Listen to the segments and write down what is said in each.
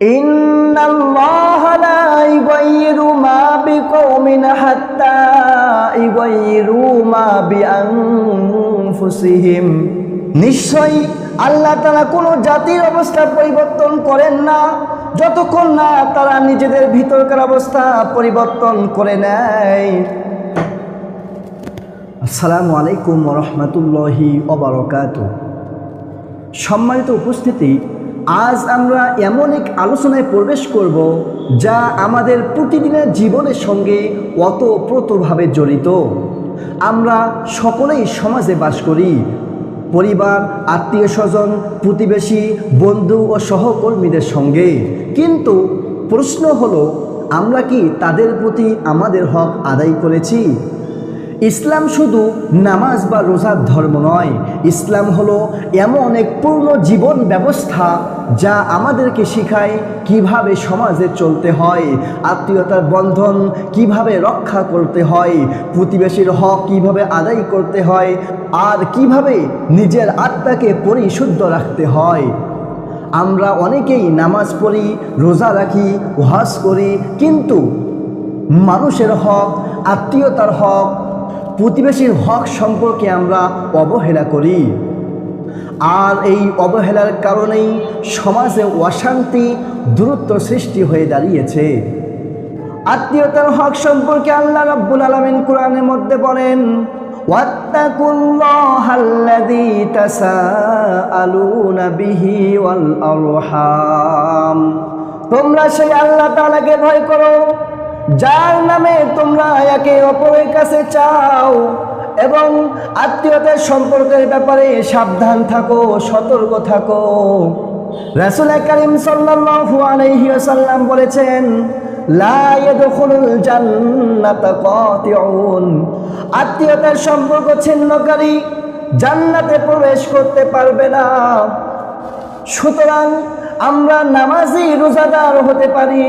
إن الله لا يغير ما بقوم حتى يغيروا ما بأنفسهم নিশ্চয়ই আল্লাহ তারা কোনো জাতির অবস্থা পরিবর্তন করেন না যতক্ষণ না তারা নিজেদের ভিতরকার অবস্থা পরিবর্তন করে নেয় আসসালামু আলাইকুম রহমতুল্লাহি অবরকাত সম্মানিত উপস্থিতি আজ আমরা এমন এক আলোচনায় প্রবেশ করব যা আমাদের প্রতিদিনের জীবনের সঙ্গে ওতপ্রোতভাবে জড়িত। আমরা সকলেই সমাজে বাস করি। পরিবার আত্মীয় স্বজন প্রতিবেশী, বন্ধু ও সহকর্মীদের সঙ্গে। কিন্তু প্রশ্ন হলো, আমরা কি তাদের প্রতি আমাদের হক আদায় করেছি? ইসলাম শুধু নামাজ বা রোজার ধর্ম নয়। ইসলাম হলো এমন এক পূর্ণ জীবন ব্যবস্থা যা আমাদেরকে শেখায় কীভাবে সমাজে চলতে হয়, আত্মীয়তার বন্ধন কীভাবে রক্ষা করতে হয়, প্রতিবেশীর হক কীভাবে আদায় করতে হয়, আর কীভাবে নিজের আত্মাকে পরিশুদ্ধ রাখতে হয়। আমরা অনেকেই নামাজ পড়ি, রোজা রাখি, ওয়াজ করি, কিন্তু মানুষের হক, আত্মীয়তার হক, প্রতিবেশীর হক সম্পর্কে আমরা অবহেলা করি। আর এই অবহেলার কারণেই সমাজে অশান্তি, দূরত্ব সৃষ্টি হয়ে দাঁড়িয়েছে। আত্মীয়তার হক সম্পর্কে আল্লাহ রাব্বুল আলামিন কোরআনের মধ্যে বলেন তোমরা সেই আল্লাহ তাআলাকে ভয় করো, যার নামে তোমরা একে অপরের কাছে চাও। এবং আত্মীয়তার সম্পর্কের ব্যাপারে সাবধান থাকো, সতর্ক থাকো। রাসুল করিম সাল্লাল্লাহু আলাইহি বলেছেন, লা আত্মীয়তার সম্পর্ক ছিন্নকারী জান্নাতে প্রবেশ করতে পারবে না। সুতরাং আমরা নামাজি রোজাদার হতে পারি।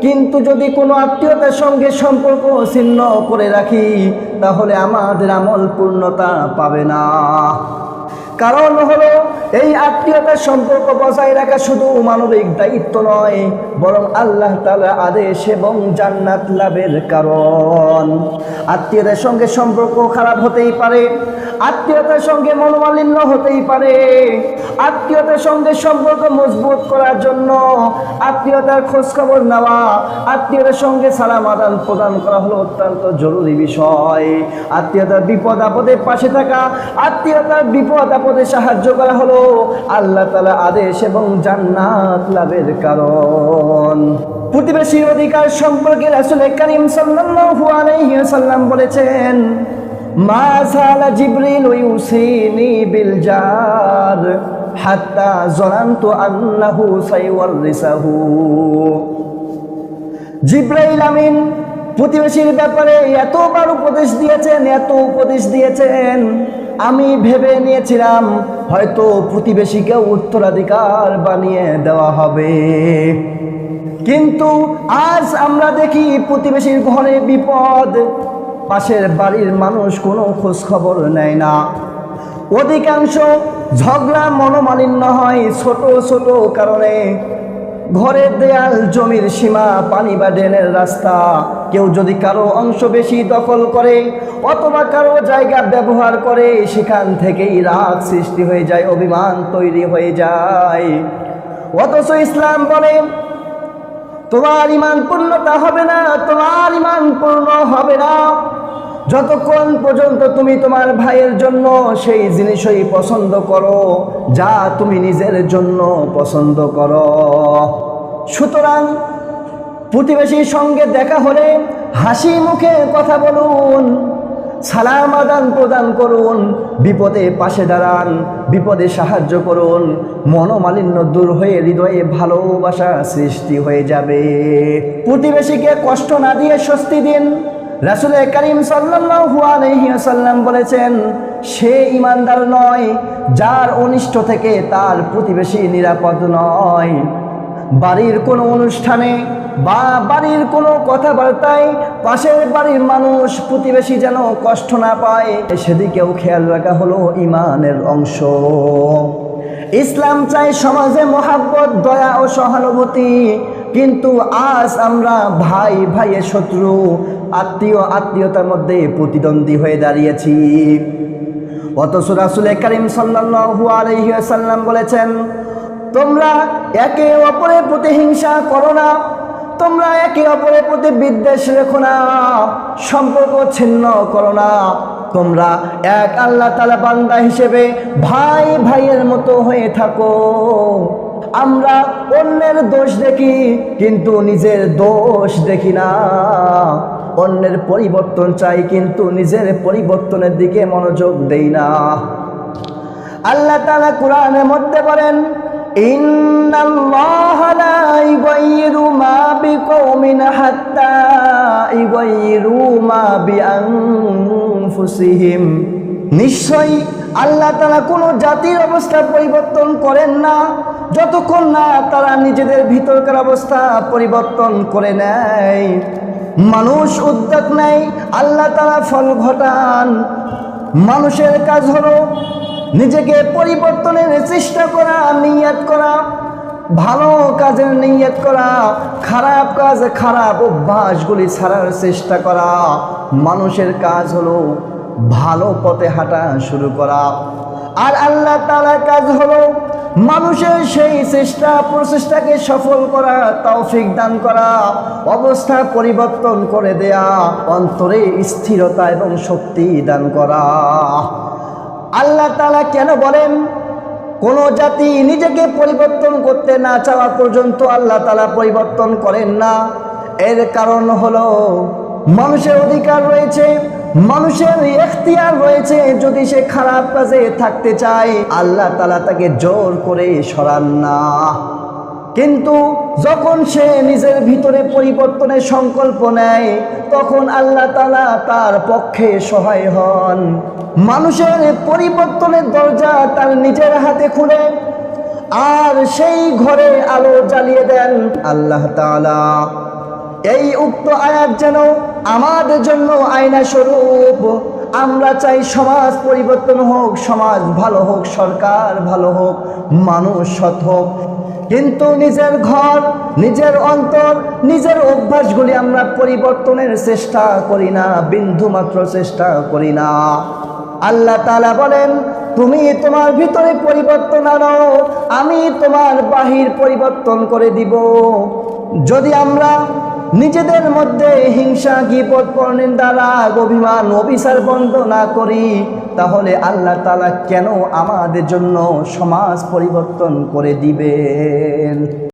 কিন্তু যদি কোনো আত্মীয়তার সঙ্গে সম্পর্ক ছিন্ন করে রাখি, তাহলে আমাদের আমল পূর্ণতা পাবে না। কারণ হলো, এই আত্মীয়তার সম্পর্ক বজায় রাখা শুধু মানবিক দায়িত্ব নয়, বরং আল্লাহ তালা আদেশ এবং জান্নাত লাভের কারণ। আত্মীয়তার সঙ্গে সম্পর্ক খারাপ হতেই পারে আত্মীয়তার সঙ্গে মনোমালিন্য হতেই পারে আত্মীয়তার সঙ্গে সম্পর্ক মজবুত করার জন্য আত্মীয়তার খোঁজখবর নেওয়া, আত্মীয়তার সঙ্গে সালাম আদান প্রদান করা হলো অত্যন্ত জরুরি বিষয়। আত্মীয়তার বিপদ আপদে পাশে থাকা, আত্মীয়তার বিপদ আপদে সাহায্য করা হলো আল্লাহ তালা আদেশ এবং জান্নাত লাভের কারণ। প্রতিবেশীর অধিকার সম্পর্কে রাসুল করিম ওয়াসাল্লাম বলেছেন, মা সালা জিবরিল ইউসিনি বিল জার। হাত্তা জনান্তু আন্নাহু সাইওয়ারিসাহু। জিব্রাইল আমিন প্রতিবেশীর ব্যাপারে এতবার উপদেশ দিয়েছেন, এত উপদেশ দিয়েছেন। আমি ভেবে নিয়েছিলাম, হয়তো প্রতিবেশীকে উত্তরাধিকার বানিয়ে দেওয়া হবে। কিন্তু আজ আমরা দেখি প্রতিবেশীর ঘরে বিপদ, পাশের বাড়ির মানুষ কোনো খোঁজ খবর নেয় না। অধিকাংশ ঝগড়া মনোমালিন্য হয় ছোট ছোট কারণে। ঘরের দেয়াল, জমির সীমা, পানি বা ড্রেনের রাস্তা। কেউ যদি কারও অংশ বেশি দখল করে অথবা কারও জায়গা ব্যবহার করে, সেখান থেকেই রাগ সৃষ্টি হয়ে যায়, অভিমান তৈরি হয়ে যায়। অথচ ইসলাম বলে, তোমার ইমান পূর্ণতা হবে না, তোমার ইমান পূর্ণ হবে না। যতক্ষণ পর্যন্ত তুমি তোমার ভাইয়ের জন্য সেই জিনিসই পছন্দ করো, যা তুমি নিজের জন্য পছন্দ করো। সুতরাং প্রতিবেশীর সঙ্গে দেখা হলে হাসি মুখে কথা বলুন, সালাম আদান প্রদান করুন, বিপদে পাশে দাঁড়ান, বিপদে সাহায্য করুন, মনোমালিন্য দূর হয়ে হৃদয়ে ভালোবাসা সৃষ্টি হয়ে যাবে। প্রতিবেশীকে কষ্ট না দিয়ে স্বস্তি দিন। রাসুল করিম ওয়াসাল্লাম বলেছেন, সে ইমানদার নয় যার অনিষ্ট থেকে তার প্রতিবেশী নিরাপদ নয়। বাড়ির কোনো অনুষ্ঠানে বা বাড়ির কোনো কথাবার্তায় পাশের বাড়ির মানুষ প্রতিবেশী যেন কষ্ট না পায়, সেদিকেও খেয়াল রাখা হলো ইমানের অংশ। ইসলাম চাই সমাজে মোহাব্বত, দয়া ও সহানুভূতি। কিন্তু আজ আমরা ভাই, ভাইয়ের শত্রু, আত্মীয়, আত্মীয়তার মধ্যে প্রতিদ্বন্দ্বী হয়ে দাঁড়িয়েছি। অথচ রাসুলে করিম ওয়াসাল্লাম বলেছেন, তোমরা একে অপরের প্রতি হিংসা করো না, তোমরা একে অপরের প্রতি বিদ্বেষ রেখো না, সম্পর্ক ছিন্ন করো না। তোমরা এক আল্লাহ তালা বান্দা হিসেবে ভাই, ভাইয়ের মতো হয়ে থাকো। আমরা অন্যের দোষ দেখি, কিন্তু নিজের দোষ দেখি না। অন্যের পরিবর্তন চাই, কিন্তু নিজের পরিবর্তনের দিকে মনোযোগ দেই না। আল্লাহ তাআলা কোরআনের মধ্যে বলেন নিশ্চয়ই আল্লাহ তাআলা কোনো জাতির অবস্থা পরিবর্তন করেন না। যতক্ষণ না তারা নিজেদের ভিতরকার অবস্থা পরিবর্তন করে নেয়। মানুষ উদ্যোগ নেয়, আল্লাহ তারা ফল ঘটান। মানুষের কাজ হলো নিজেকে পরিবর্তনের চেষ্টা করা, নিয়ত করা, ভালো কাজের নিয়ত করা, খারাপ কাজ খারাপ অভ্যাসগুলি ছাড়ার চেষ্টা করা। মানুষের কাজ হলো ভালো পথে হাঁটা শুরু করা। আর আল্লাহ তালার কাজ হলো মানুষের সেই চেষ্টা, প্রচেষ্টাকে সফল করা, তৌফিক দান করা, অবস্থা পরিবর্তন করে দেয়া, অন্তরে স্থিরতা এবং শক্তি দান করা। আল্লাহ তালা কেন বলেন, কোন জাতি নিজেকে পরিবর্তন করতে না চাওয়া পর্যন্ত আল্লাহ তালা পরিবর্তন করেন না। এর কারণ হলো, মানুষের অধিকার রয়েছে মানুষের এখতিয়ার রয়েছে যদি সে খারাপ কাজে থাকতে চায়, আল্লাহ তালা তাকে জোর করে সরান না। কিন্তু যখন সে নিজের ভিতরে পরিবর্তনের সংকল্প নেয়, তখন আল্লাহ তালা তার পক্ষে সহায় হন। মানুষের পরিবর্তনের দরজা তার নিজের হাতে খুলে, আর সেই ঘরে আলো জ্বালিয়ে দেন আল্লাহ তালা এই উক্ত আয়াত যেন আমাদের জন্য আয়না স্বরূপ আমরা চাই সমাজ পরিবর্তন হোক, সমাজ ভালো হোক, সরকার ভালো হোক, মানুষ সৎ হোক। কিন্তু নিজের ঘর, নিজের অন্তর, নিজের অভ্যাসগুলি আমরা পরিবর্তনের চেষ্টা করি না বিন্দু মাত্র চেষ্টা করি না। আল্লাহ তালা বলেন, তুমি তোমার ভিতরে পরিবর্তন আনো, আমি তোমার বাহির পরিবর্তন করে দিব। যদি আমরা নিজেদের মধ্যে হিংসা গিপদ দ্বারা অভিমান অভিসার বন্ধ না করি, তাহলে আল্লাহ তালা কেন আমাদের জন্য সমাজ পরিবর্তন করে দিবেন?